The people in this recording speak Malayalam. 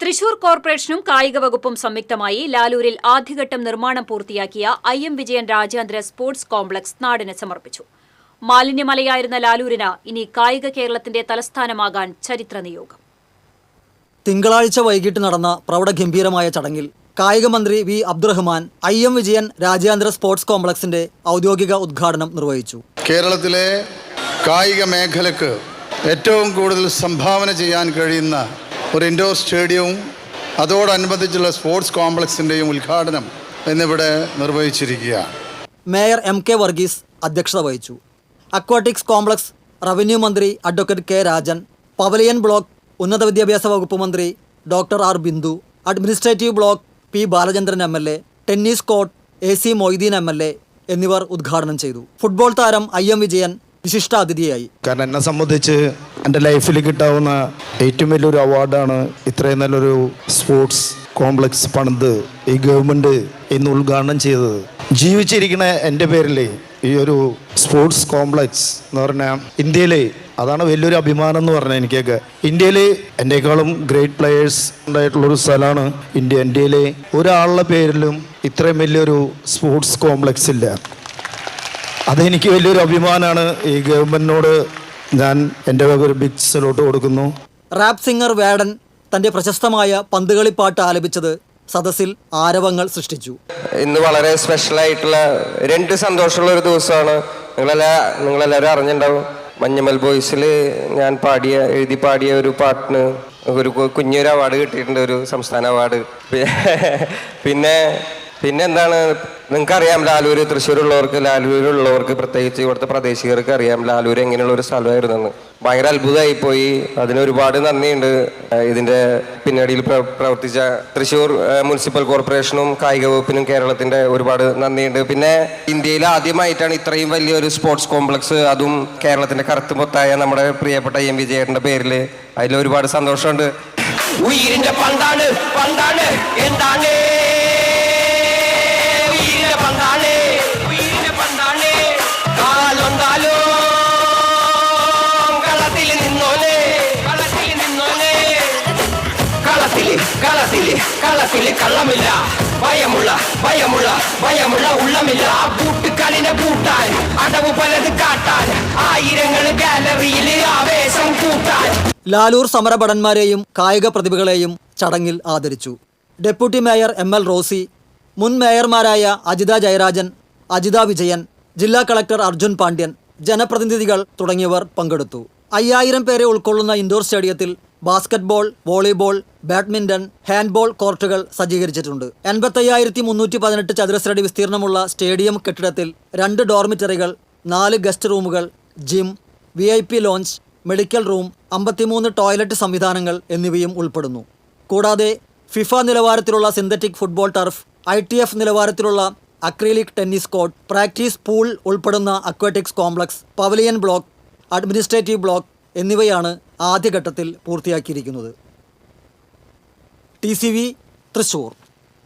തൃശൂർ കോർപ്പറേഷനും കായിക വകുപ്പും സംയുക്തമായി ലാലൂരിൽ ആദ്യഘട്ടം നിർമ്മാണം പൂർത്തിയാക്കിയ ഐ എം വിജയൻ രാജ്യാന്തര സ്പോർട്സ് കോംപ്ലക്സ് നാടിന് സമർപ്പിച്ചു. മാലിന്യമലയായിരുന്ന ലാലൂരിന് ഇനി കായിക കേരളത്തിന്റെ തലസ്ഥാനമാകാൻ ചരിത്ര നിയോഗം. തിങ്കളാഴ്ച വൈകിട്ട് നടന്ന പ്രൗഢഗംഭീരമായ ചടങ്ങിൽ കായിക മന്ത്രി V Abdurahman I M Vijayan രാജ്യാന്തര സ്പോർട്സ് കോംപ്ലക്സിന്റെ ഔദ്യോഗിക ഉദ്ഘാടനം നിർവഹിച്ചു. കേരളത്തിലെ കായിക മേഖലക്ക് ഏറ്റവും കൂടുതൽ സംഭാവന ചെയ്യാൻ കഴിയുന്ന ഒരു ഇൻഡോർ സ്റ്റേഡിയവും അതോടനുബന്ധിച്ചുള്ള സ്പോർട്സ് കോംപ്ലക്സിന്റെയും ഉദ്ഘാടനം എന്നിവിടെ നിർവഹിച്ചിരിക്കുകയാണ്. മേയർ എം കെ വർഗീസ് അധ്യക്ഷത വഹിച്ചു. അക്വാട്ടിക്സ് കോംപ്ലക്സ് റവന്യൂ മന്ത്രി advocate K Rajan pavilion block ഉന്നത വിദ്യാഭ്യാസ വകുപ്പ് മന്ത്രി doctor R Bindu administrative block P Balachandran M L A tennis court A C Moideen M L A എന്നിവർ ഉദ്ഘാടനം ചെയ്തു. ഫുട്ബോൾ താരം ഐ എം വിജയൻ വിശിഷ്ടാതിഥിയായി കാരണം എന്നെ സംബന്ധിച്ച് എന്റെ ലൈഫിൽ കിട്ടാവുന്ന ഏറ്റവും വലിയൊരു അവാർഡാണ് ഇത്രയും നല്ലൊരു സ്പോർട്സ് കോംപ്ലക്സ് പണിത് ഈ ഗവൺമെന്റ് ഇന്ന് ഉദ്ഘാടനം ചെയ്തത്. ജീവിച്ചിരിക്കുന്ന എന്റെ പേരിൽ ഈ ഒരു സ്പോർട്സ് കോംപ്ലക്സ് എന്ന് പറഞ്ഞാൽ ഇന്ത്യയിൽ അതാണ് വലിയൊരു അഭിമാനം എന്ന് പറഞ്ഞാൽ എനിക്കൊക്കെ. ഇന്ത്യയിൽ എന്റെക്കാളും ഗ്രേറ്റ് പ്ലെയേഴ്സ് ഉണ്ടായിട്ടുള്ളൊരു സ്ഥലമാണ് ഇന്ത്യ. ഇന്ത്യയിലെ ഒരാളുടെ പേരിലും ഇത്രയും വലിയൊരു സ്പോർട്സ് കോംപ്ലക്സ് ഇല്ല. അതെനിക്ക് വലിയൊരു അഭിമാനമാണ് ഈ ഗവൺമെന്റിനോട് ഞാൻ എന്റെ ഒരു ബിഗ് സലോട്ട് കൊടുക്കുന്നു. റാപ്പ് സിംഗർ വേടൻ തന്റെ പ്രശസ്തമായ പന്തുകളിപ്പാട്ട് ആലപിച്ചത് സദസ്സിൽ ആരവങ്ങൾ സൃഷ്ടിച്ചു. ഇന്ന് വളരെ സ്പെഷ്യൽ ആയിട്ടുള്ള രണ്ട് സന്തോഷമുള്ള ഒരു ദിവസമാണ്. നിങ്ങളെല്ലാ നിങ്ങളെല്ലാവരും അറിഞ്ഞിട്ടുണ്ടാവും. മഞ്ഞമൽ ബോയ്സിൽ ഞാൻ പാടിയ എഴുതി പാടിയ ഒരു പാട്ടിന് ഒരു കുഞ്ഞൊരു അവാർഡ് കിട്ടിയിട്ടുണ്ട് ഒരു സംസ്ഥാന അവാർഡ് പിന്നെ പിന്നെ എന്താണ് നിങ്ങൾക്കറിയാം ലാലൂര് തൃശ്ശൂരുള്ളവർക്ക് ലാലൂരുള്ളവർക്ക് പ്രത്യേകിച്ച് ഇവിടുത്തെ പ്രദേശികർക്ക് അറിയാം ലാലൂർ എങ്ങനെയുള്ള ഒരു സ്ഥലമായിരുന്നെന്ന്. ഭയങ്കര അത്ഭുതമായി പോയി അതിന് ഒരുപാട് നന്ദിയുണ്ട്. ഇതിന്റെ പിന്നണിയിൽ പ്രവർത്തിച്ച തൃശ്ശൂർ മുനിസിപ്പൽ കോർപ്പറേഷനും കായിക വകുപ്പിനും കേരളത്തിന്റെ ഒരുപാട് നന്ദിയുണ്ട്. പിന്നെ ഇന്ത്യയിൽ ആദ്യമായിട്ടാണ് ഇത്രയും വലിയൊരു സ്പോർട്സ് കോംപ്ലക്സ് അതും കേരളത്തിന്റെ കറുത്തുമൊത്തായ നമ്മുടെ പ്രിയപ്പെട്ട എം വിജയന്റെ പേരിൽ അതിൽ ഒരുപാട് സന്തോഷമുണ്ട്. ഉയിരിന്റെ പന്താണ് പന്താണ്. എന്താണ്? കളത്തിൽ കള്ളമില്ല ഭയമുള്ള ഭയമുള്ള ഭയമുള്ള ഉള്ളമില്ല പൂട്ടുകളിനെ പൂട്ടാൻ അടവ് പലത് കാട്ടാൻ ആയിരങ്ങൾ ഗാലറിയിൽ ആവേശം കൂട്ടാൻ ലാലൂർ സമരഭടന്മാരെയും കായിക പ്രതിഭകളെയും ചടങ്ങിൽ ആദരിച്ചു. Deputy mayor M L Rosy മുൻ മേയർമാരായ അജിത ജയരാജൻ അജിത വിജയൻ ജില്ലാ കളക്ടർ അർജുൻ പാണ്ഡ്യൻ ജനപ്രതിനിധികൾ തുടങ്ങിയവർ പങ്കെടുത്തു. അയ്യായിരം പേരെ ഉൾക്കൊള്ളുന്ന ഇൻഡോർ സ്റ്റേഡിയത്തിൽ ബാസ്കറ്റ്ബോൾ വോളിബോൾ ബാഡ്മിന്റൺ ഹാൻഡ്ബോൾ കോർട്ടുകൾ സജ്ജീകരിച്ചിട്ടുണ്ട്. എൺപത്തയ്യായിരത്തി മുന്നൂറ്റി പതിനെട്ട് ചതുരശ്രടി വിസ്തീർണമുള്ള സ്റ്റേഡിയം കെട്ടിടത്തിൽ രണ്ട് ഡോർമിറ്ററികൾ നാല് ഗസ്റ്റ് റൂമുകൾ gym V I P lounge medical room അമ്പത്തിമൂന്ന് ടോയ്ലറ്റ് സംവിധാനങ്ങൾ എന്നിവയും ഉൾപ്പെടുന്നു. കൂടാതെ ഫിഫ നിലവാരത്തിലുള്ള synthetic football turf I T F നിലവാരത്തിലുള്ള acrylic tennis court practice pool ഉൾപ്പെടുന്ന aquatics complex pavilion block administrative block എന്നിവയാണ് ആദ്യഘട്ടത്തിൽ പൂർത്തിയാക്കിയിരിക്കുന്നത്. T C V Thrissur.